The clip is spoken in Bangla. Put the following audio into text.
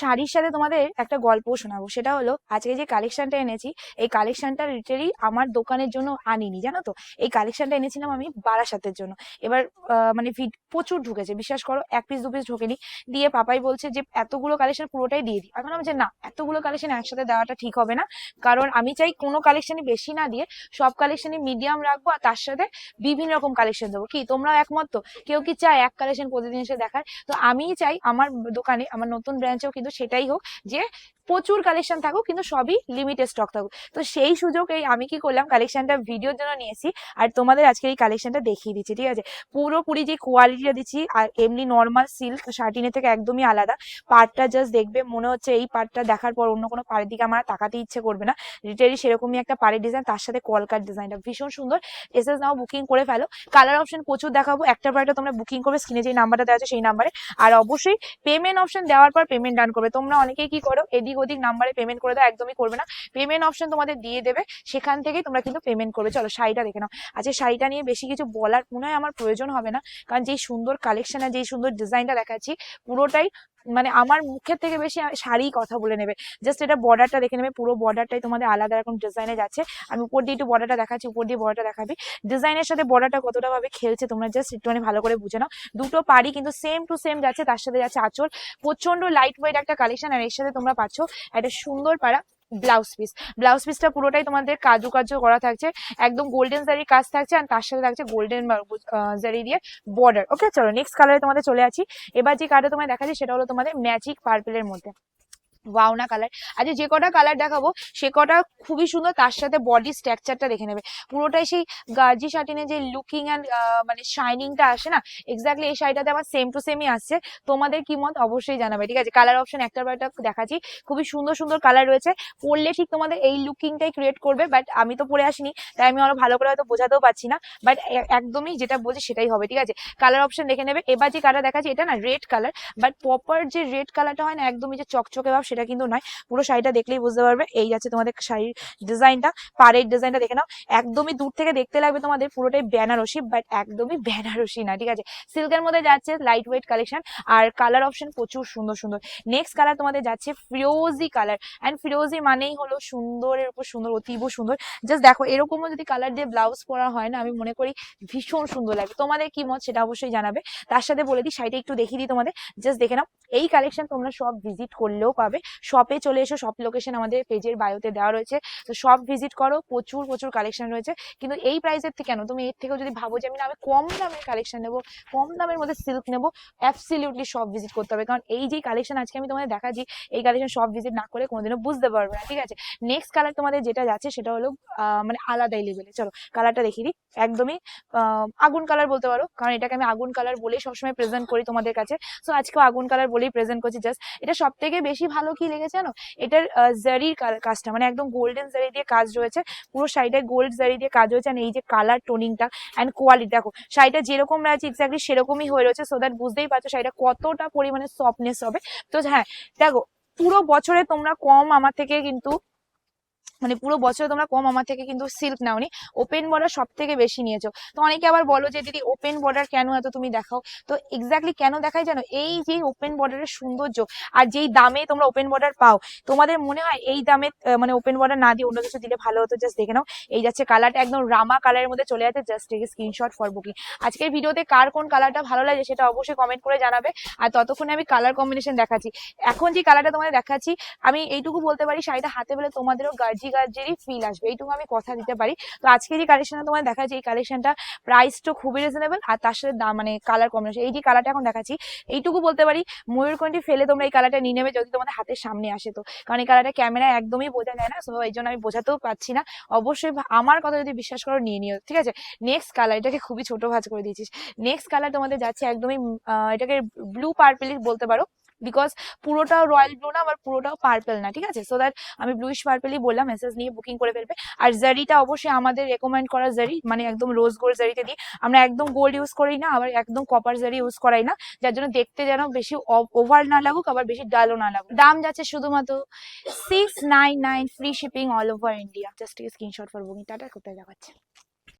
শাড়ির সাথে তোমাদের একটা গল্প শোনাবো। সেটা হলো, আজকে যে কালেকশনটা এনেছি, এই কালেকশনটা লিটারি আমার দোকানের জন্য আনিনি, জানো তো? এই কালেকশনটা এনেছিলাম আমি বারাসাতের জন্য। এবার মানে ভিড প্রচুর ঢুকেছে। বিশ্বাস করো, এক পিস দু পিস ঢোকেনি। দিয়ে পাপাই বলছে যে, এতগুলো কালেকশন পুরোটাই দিয়ে দিই এখন আমি যে, না, এতগুলো কালেকশন একসাথে দেওয়াটা ঠিক হবে না। কারণ আমি চাই কোনো কালেকশনই বেশি না দিয়ে সব কালেকশনই মিডিয়াম রাখব আর তার সাথে বিভিন্ন রকম কালেকশন দেবো। কি, তোমরাও একমত তো? কেউ কি চায় এক কালেকশন প্রতিদিন এসে দেখার? তো আমিই চাই আমার দোকানে, আমার নতুন ব্রাঞ্চেও কিন্তু সেটাই হোক যে প্রচুর কালেকশন থাকুক, কিন্তু সবই লিমিটেড স্টক থাকুক। তো সেই সুযোগ এই আমি কি করলাম কালেকশনটা ভিডিওর জন্য নিয়েছি, আর তোমাদের আজকে এই কালেকশনটা দেখিয়ে দিচ্ছি, ঠিক আছে? পুরোপুরি যে কোয়ালিটিটা দিচ্ছি, আর এমনি নর্মাল সিল্ক শার্টিনের থেকে একদমই আলাদা। পার্টটা জাস্ট দেখবে, মনে হচ্ছে এই পার্টটা দেখার পর অন্য কোনো পাড়ের দিকে আমার তাকাতে ইচ্ছে করবে না। রিটেলি সেরকমই একটা পাড়ের ডিজাইন তার সাথে কলকার ডিজাইনটা ভীষণ সুন্দর। এসএস নাও বুকিং করে ফেলো। কালার অপশন প্রচুর দেখাবো। একটা পার্টটা তোমরা বুকিং করবে স্ক্রিনে যে নাম্বারটা দেওয়া আছে সেই নাম্বারে আর অবশ্যই পেমেন্ট অপশন দেওয়ার পর পেমেন্ট ডান করবে। তোমরা অনেকেই কি করো, এদিক ওদিক নাম্বারে পেমেন্ট করে দাও, একদমই করবে না। পেমেন্ট অপশন তোমাদের দিয়ে দেবে, সেখান থেকেই তোমরা কিন্তু পেমেন্ট করবে। চলো শাড়িটা দেখে নাও। আজকে শাড়িটা নিয়ে বেশি কিছু বলার মনে হয় আমার প্রয়োজন হবে না। কারণ যেই সুন্দর কালেকশন আর যেই সুন্দর ডিজাইনটা দেখাচ্ছি, পুরোটাই মানে আমার মুখের থেকে বেশি শাড়ি কথা বলে নেবে। জাস্ট এটা বর্ডারটা দেখে নেবে, পুরো বর্ডারটাই তোমাদের আলাদা রকম ডিজাইনে যাচ্ছে। আমি উপর দিয়ে একটু বর্ডারটা দেখাচ্ছি, উপর দিয়ে বর্ডারটা দেখাবি। ডিজাইনের সাথে বর্ডারটা কতটা ভাবে খেলছে তোমরা জাস্ট একটুখানি ভালো করে বুঝে নাও। দুটো পাড়ি কিন্তু সেম টু সেম যাচ্ছে, তার সাথে যাচ্ছে আঁচল। প্রচণ্ড লাইট ওয়েট একটা কালেকশন আর এর সাথে তোমরা পাচ্ছ। একটা সুন্দর পাড়া। ব্লাউজ পিস ব্লাউজ পিসটা পুরোটাই তোমাদের কাজু কাজু করা থাকছে। একদম গোল্ডেন জারির কাজ থাকছে আর তার সাথে থাকছে গোল্ডেন জারি দিয়ে বর্ডার ওকে চলো নেক্সট কালারে তোমাদের চলে আছি এবার যে কার্ডটা তোমায় দেখাচ্ছি, সেটা হলো তোমাদের ম্যাজিক পার্পেলের মধ্যে। ওয়াওনা কালার আজকে যে কটা কালার দেখাবো, সে কটা খুবই সুন্দর, তার সাথে বডি স্ট্রাকচারটা দেখে নেবে। পুরোটাই সেই গার্জি শাটিনে যে লুকিং অ্যান্ড মানে শাইনিংটা আসে না এক্স্যাক্টলি এই শাড়িটাতে আমার সেম টু সেমই আসছে। তোমাদের কি মত অবশ্যই জানাবে, ঠিক আছে? কালার অপশন একটার পর একটা দেখাচ্ছি। খুবই সুন্দর সুন্দর কালার রয়েছে। পরলে ঠিক তোমাদের এই লুকিংটাই ক্রিয়েট করবে বাট আমি তো পরে আসিনি, তাই আমি আরও ভালো করে হয়তো বোঝাতেও পারছি না বাট একদমই যেটা বলছি সেটাই হবে, ঠিক আছে? কালার অপশন দেখে নেবে। এবার যে কালার দেখাচ্ছি, এটা না রেড কালার বাট প্রপার যে রেড কালারটা হয় না, একদমই যে চকচকে ভাব, সেটা কিন্তু নয়। পুরো শাড়িটা দেখলেই বুঝতে পারবে। এই যাচ্ছে তোমাদের শাড়ির ডিজাইনটা। পাড়ের ডিজাইনটা দেখে নাও। একদমই দূর থেকে দেখতে লাগবে তোমাদের পুরোটাই বেনারসি বাট একদমই বেনারসি না, ঠিক আছে? সিল্কের মধ্যে যাচ্ছে লাইট ওয়েট কালেকশন আর কালার অপশন প্রচুর সুন্দর সুন্দর। নেক্সট কালার তোমাদের যাচ্ছে ফিরোজি কালার অ্যান্ড ফিরোজি মানেই হলো সুন্দরের উপর সুন্দর, অতীব সুন্দর। জাস্ট দেখো, এরকমও যদি কালার দিয়ে ব্লাউজ পরা হয় না, আমি মনে করি ভীষণ সুন্দর লাগে তোমাদের কি মত সেটা অবশ্যই জানাবে। তার সাথে বলে দিই, শাড়িটা একটু দেখিয়ে দিই তোমাদের। জাস্ট দেখে নাও, এই কালেকশন তোমরা সব ভিজিট করলেও পাবে। শপে চলে এসো সব লোকেশন আমাদের পেজের বায়োতে দেওয়া রয়েছে। তো সব ভিজিট করো, প্রচুর প্রচুর কালেকশন রয়েছে। কিন্তু এই প্রাইসের থেকে কেন? তুমি এর থেকেও যদি ভাবো যে আমি না, আমি কম দামের কালেকশন নেব, কম দামের মধ্যে সিল্ক নেব অ্যাবসলিউটলি সব ভিজিট করতে হবে। কারণ এই যে কালেকশন আজকে আমি তোমাদের দেখাচ্ছি, এই কালেকশন সব ভিজিট না করে কোনোদিনও বুঝতে পারবে না, ঠিক আছে? নেক্সট কালার তোমাদের যেটা যাচ্ছে সেটা হলো মানে আলাদাই লেভেলে চলো কালারটা দেখিয়ে দিই। একদমই আগুন কালার বলতে পারো, কারণ এটাকে আমি আগুন কালার বলেই সবসময় প্রেজেন্ট করি তোমাদের কাছে। সো আজকেও আগুন কালার বলেই প্রেজেন্ট করছি জাস্ট এটা সব থেকে বেশি ভালো কি লেগেছে জানো? এটার জারির কাজটা মানে একদম গোল্ডেন জারি দিয়ে কাজ রয়েছে। পুরো শাড়িটা গোল্ড জারি দিয়ে কাজ রয়েছে। এই যে কালার টোনিংটা অ্যান্ড কোয়ালিটি দেখো, শাড়িটা যেরকম রয়েছে এক্স্যাক্টলি সেরকমই হয়ে রয়েছে সো দ্যাট বুঝতেই পারছ শাড়িটা কতটা পরিমাণে সফটনেস হবে। তো হ্যাঁ দেখো, পুরো বছরে তোমরা কম আমার থেকে কিন্তু মানে পুরো বছরে তোমরা কম আমার থেকে কিন্তু সিল্ক নাওনি। ওপেন বর্ডার সব থেকে বেশি নিয়েছো। তো অনেকে আবার বলো যে, দিদি ওপেন বর্ডার কেন এত তুমি দেখাও? তো এক্স্যাক্টলি কেন দেখাই জানো? এই যে ওপেন বর্ডারের সৌন্দর্য আর যেই দামে তোমরা ওপেন বর্ডার পাও, তোমাদের মনে হয় এই দামে মানে ওপেন বর্ডার না দিয়ে অন্য কিছু দিলে ভালো হতো? জাস্ট দেখে নাও। এই যাচ্ছে কালারটা একদম রামা কালারের মধ্যে চলে যাচ্ছে। Just take screenshot for booking আজকের ভিডিওতে কার কোন কালারটা ভালো লাগে সেটা অবশ্যই কমেন্ট করে জানাবে। আর ততক্ষণে আমি কালার কম্বিনেশন দেখাচ্ছি। এখন যে কালারটা তোমাদের দেখাচ্ছি, আমি এইটুকু বলতে পারি, শাড়িটা হাতে পেলে তোমাদেরও গার্জি গার্জিরই ফিল আসবে, এইটুকু আমি কথা দিতে পারি। তো আজকে যে কালেকশনটা তোমাদের দেখাচ্ছি, এই কালেকশনটা প্রাইসটা খুবই রিজনেবল আর তার সাথে দাম মানে কালার কম্বিনেশন এই যে কালারটা এখন দেখাচ্ছি, এইটুকু বলতে পারি, ময়ূরকণ্ঠী ফেলে তোমরা এই কালারটা নিয়ে নেবে যদি তোমাদের হাতের সামনে আসে তো। কারণ এই কালারটা ক্যামেরা একদমই বোঝা যায় না সো এই জন্য আমি বোঝাতেও পারছি না। অবশ্যই আমার কথা যদি বিশ্বাস করো, নিয়ে নিও, ঠিক আছে? নেক্সট কালার এটাকে খুবই ছোট ভাজ করে দিয়েছিস। নেক্সট কালার তোমাদের যাচ্ছে একদমই এটাকে ব্লু পার্পেল বলতে পারো। বিকজ পুরোটাও রয়্যাল ব্লু না, আবার পুরোটাও পার্পেল না, ঠিক আছে? সো দ্যাট আমি ব্লুইশ পার্পেলই বললাম মেসেজ নিয়ে বুকিং করে ফেলবে। আর জারিটা অবশ্যই আমাদের রেকমেন্ড করা জারি মানে একদম রোজ গোল্ড জারিতে দিই আমরা একদম গোল্ড ইউজ করি না, আবার একদম কপার জারি ইউজ করাই না। যার জন্য দেখতে যেন বেশি ওভার না লাগুক, আবার বেশি ডালও না লাগুক। দাম যাচ্ছে শুধুমাত্র six nine nine free shipping all over India just screenshot for booking tata কোথায় দেখাচ্ছে।